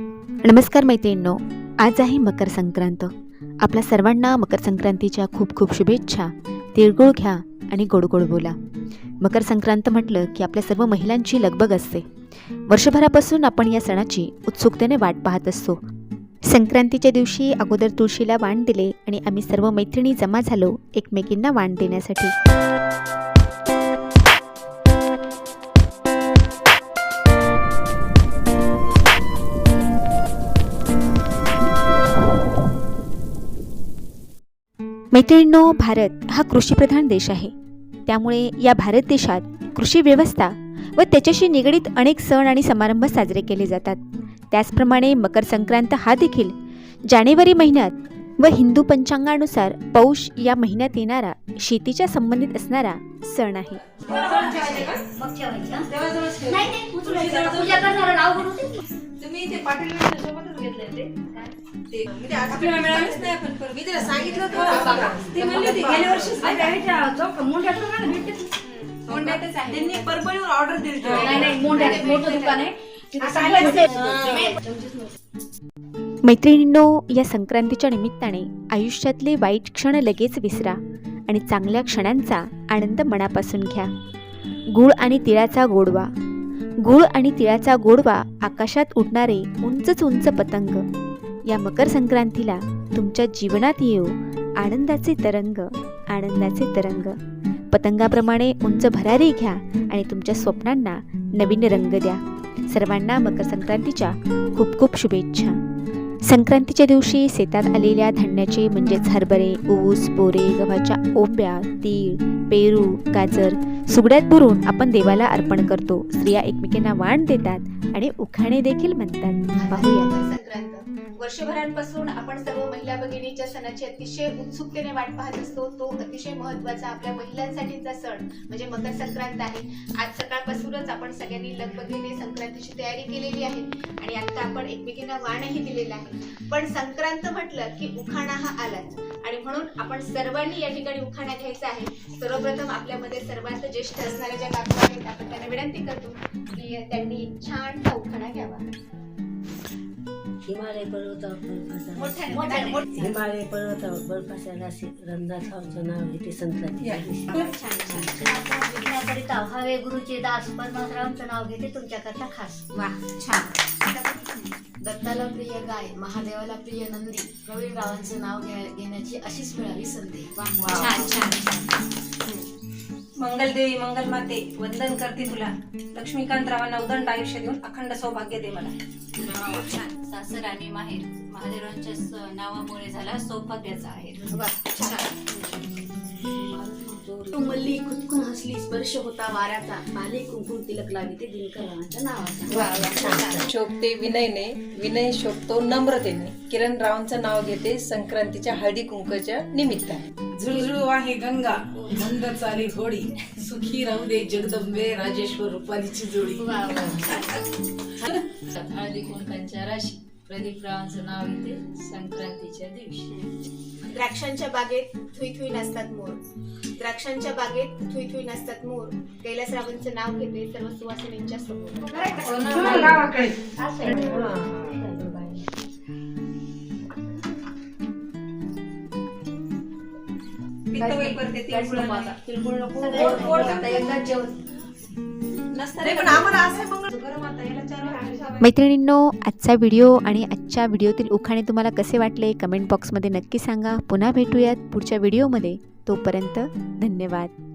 नमस्कार मैत्रिणींनो आज आहे मकर संक्रांत. आपल्या सर्वांना मकर संक्रांतीच्या खूप खूप शुभेच्छा. तिळगुळ घ्या आणि गोड गोड बोला. मकर संक्रांत म्हटलं की आपल्या सर्व महिलांची लगबग असते. वर्षभरापासून आपण या सणाची उत्सुकतेने वाट पाहत असतो. संक्रांतीच्या दिवशी अगोदर तुळशीला वाण दिले आणि आम्ही सर्व मैत्रिणी जमा झालो एकमेकींना वाण देण्यासाठी. मैत्रिणींनो भारत हा कृषीप्रधान देश आहे. त्यामुळे या भारत देशात कृषी व्यवस्था व त्याच्याशी निगडीत अनेक सण आणि समारंभ साजरे केले जातात. त्याचप्रमाणे मकर संक्रांत हा देखील जानेवारी महिन्यात व हिंदू पंचांगानुसार पौष या महिन्यात येणारा शेतीच्या संबंधित असणारा सण आहे. मग ठेवायची? नाही नाही उचलायचं आता. पूजा करणारं नाव बोलू दे. तुम्ही ते पाटील मॅडम सोबतच घेतले ते. ते म्हणजे आज आपल्याला मिळालंच नाही आपण पण मी तिला सांगितलं होतं. ते म्हणले होते गेल्या वर्षीच अरे, ह्याच्या चौक- मोंढ्याकडं मला भेटते. मोंढ्यातच आहे त्यांनी परभणीवर ऑर्डर दिली नाही नाही मोंढ्यात मोठं दुकान आहे. तिथे सगळं भेटते. मैत्रिणींनो या संक्रांतीच्या निमित्ताने आयुष्यातले वाईट क्षण लगेच विसरा आणि चांगल्या क्षणांचा आनंद मनापासून घ्या. गुळ आणि तिळाचा गोडवा. गुळ आणि तिळाचा गोडवा आकाशात उडणारे उंचच उंच पतंग. या मकर संक्रांतीला तुमच्या जीवनात येऊ आनंदाचे तरंग आनंदाचे तरंग. पतंगाप्रमाणे उंच भरारी घ्या आणि तुमच्या स्वप्नांना नवीन रंग द्या. सर्वांना मकर संक्रांतीच्या खूप खूप शुभेच्छा. संक्रांतीच्या दिवशी शेतात आलेल्या धान्याचे म्हणजेच हरभरे ऊस बोरे गव्हाच्या ओंब्या तीळ पेरू गाजर सुगड्यात भरून आपण देवाला अर्पण करतो. स्त्रिया एकमेकींना वाण देतात आणि उखाणे देखील म्हणतात. पाहूया. वर्षभरांपासून आपण सर्व महिला भगिनीच्या सणाची अतिशय उत्सुकतेने वाट पाहत असतो. तो अतिशय महत्त्वाचा आपल्या महिलांसाठीचा सण म्हणजे मकर संक्रांत आहे. आज सकाळपासूनच आपण सगळ्यांनी लगबगीने संक्रांतीची तयारी केलेली आहे आणि आता आपण एकमेकींना वाणही दिलेला आहे. पण संक्रांत म्हटलं की उखाणा हा आलाच आणि म्हणून आपण सर्वांनी या ठिकाणी उखाणा घ्यायचा आहे. सर्वप्रथम आपल्यामध्ये सर्वांत ज्येष्ठ असणाऱ्या ज्या काकू आहेत आपण त्यांना विनंती करतो की त्यांनी छानसा उखाणा घ्यावा. हिमालय पर्वतावर मोठ्याने. मोठ्याने. हिमालय पर्वतावर बर्फाच्या राशी. रंगाचं नाव घेते संक्रांती. विघ्नाकरिता हवे गुरुचे दास परमात्रांचं नाव घेते तुमच्याकरता खास. वा छान. दत्ताला प्रिय गाय महादेवाला प्रिय नंदी प्रवीण रावांचं नाव घ्या- घेण्याची अशीच मिळाली संधी. छान छान छान. मंगलदेवी मंगलमाते वंदन करते तुला. लक्ष्मीकांत रावांना उदंड आयुष्य देऊन अखंड सौभाग्य दे मला. सासर आणि माहेर महादेवांच्या नावामुळे झाला सौभाग्याचा आहे. खुदकून हसली स्पर्श होता वाऱ्याचा. माले कुंकुम तिलक दिनकर रावांच्या नावाचा. शोभते विनयने विनय शोभतो नम्रतेने. किरण रावांचं नाव घेते संक्रांतीच्या हळदी कुंकच्या निमित्ताने. झुळझुळू आहे गंगा मंद चाली होडी. सुखी राहू दे जगदंबे राजेश्वर रुपालीची जोडी. हळदी कुंकांच्या राशी. प्रदीप रावांचं नाव येते संक्रांतीच्या दिवशी. द्राक्षांच्या बागेत थुई थुई नसतात मोर. द्राक्षांच्या बागेत थुई थुई नसतात मोर. कैलासरावांचं नाव घेते सर्व सुवासिनींच्या समोर. तिळगुळ नका. जेवण. मैत्रिणींनो आजचा व्हिडिओ आणि आजच्या व्हिडिओतील उखाणे तुम्हाला कसे वाटले कमेंट बॉक्समध्ये नक्की सांगा. पुन्हा भेटूयात पुढच्या व्हिडिओमध्ये. तोपर्यंत धन्यवाद.